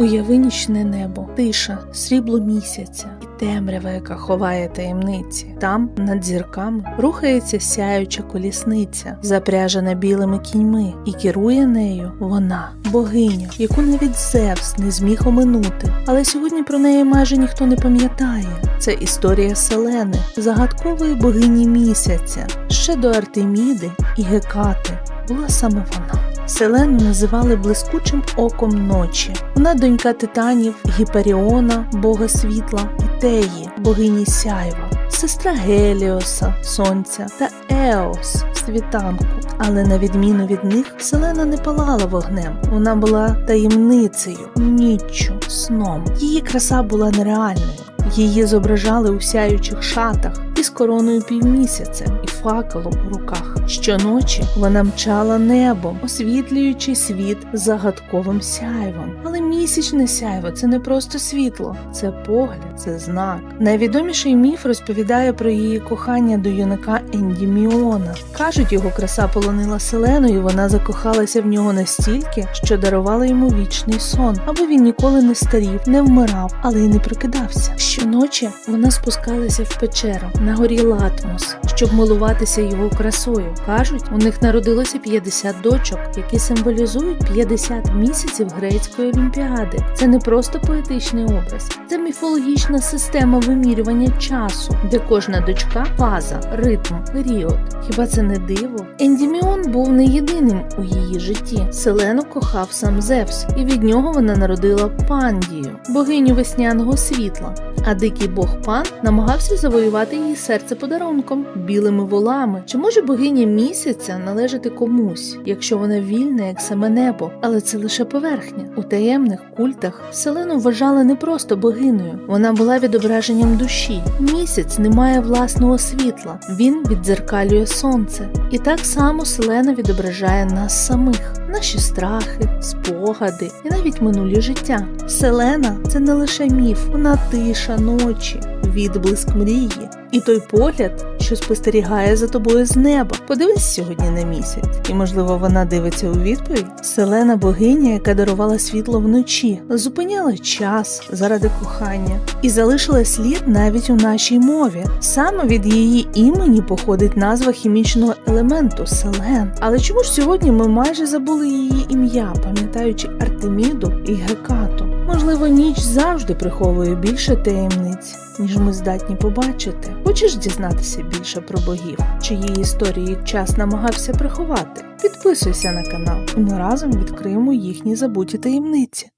Уяви нічне небо, тиша, срібло місяця і темрява, яка ховає таємниці. Там, над зірками, рухається сяюча колісниця, запряжена білими кіньми, і керує нею вона, богиня, яку навіть Зевс не зміг оминути. Але сьогодні про неї майже ніхто не пам'ятає. Це історія Селени, загадкової богині місяця, ще до Артеміди і Гекати. Була саме вона. Селену називали блискучим оком ночі. Вона донька титанів Гіперіона, бога світла, і Теї, богині сяйва, сестра Геліоса, сонця та Еос, світанку. Але на відміну від них, Селена не палала вогнем. Вона була таємницею, ніччю, сном. Її краса була нереальною. Її зображали у сяючих шатах із короною півмісяця і факелом у руках. Щоночі вона мчала небом, освітлюючи світ загадковим сяйвом. Але місячне сяйво це не просто світло, це погляд, це знак. Найвідоміший міф розповідає про її кохання до юнака Ендіміона. Кажуть, його краса полонила селену, і вона закохалася в нього настільки, що дарувала йому вічний сон, аби він ніколи не старів, не вмирав, але й не прокидався. Щоночі вона спускалася в печеру на горі Латмос, щоб милуватися його красою. Кажуть, у них народилося 50 дочок, які символізують 50 місяців грецької олімпіади. Це не просто поетичний образ, це міфологічна система вимірювання часу, де кожна дочка фаза, ритм, період. Хіба це не диво? Ендіміон був не єдиним у її житті. Селену кохав сам Зевс, і від нього вона народила Пандію, богиню весняного світла. А дикий бог пан намагався завоювати її серце подарунком, білими волами. Чи може богиня місяця належати комусь, якщо вона вільна, як саме небо? Але це лише поверхня. У таємних культах Селену вважали не просто богинею, вона була відображенням душі. Місяць не має власного світла, він віддзеркалює сонце. І так само Селена відображає нас самих, наші страхи, спогади і навіть минулі життя. Селена це не лише міф, вона тиша ночі, відблиск мрії. І той погляд, що спостерігає за тобою з неба. Подивись сьогодні на місяць, і можливо вона дивиться у відповідь. Селена богиня, яка дарувала світло вночі, зупиняла час заради кохання і залишила слід навіть у нашій мові. Саме від її імені походить назва хімічного елементу селен. Але чому ж сьогодні ми майже забули її ім'я, пам'ятаючи Артеміду і Гекату? Можливо, ніч завжди приховує більше таємниць, ніж ми здатні побачити. Хочеш дізнатися більше про богів, чиї історії час намагався приховати? Підписуйся на канал, і ми разом відкриємо їхні забуті таємниці.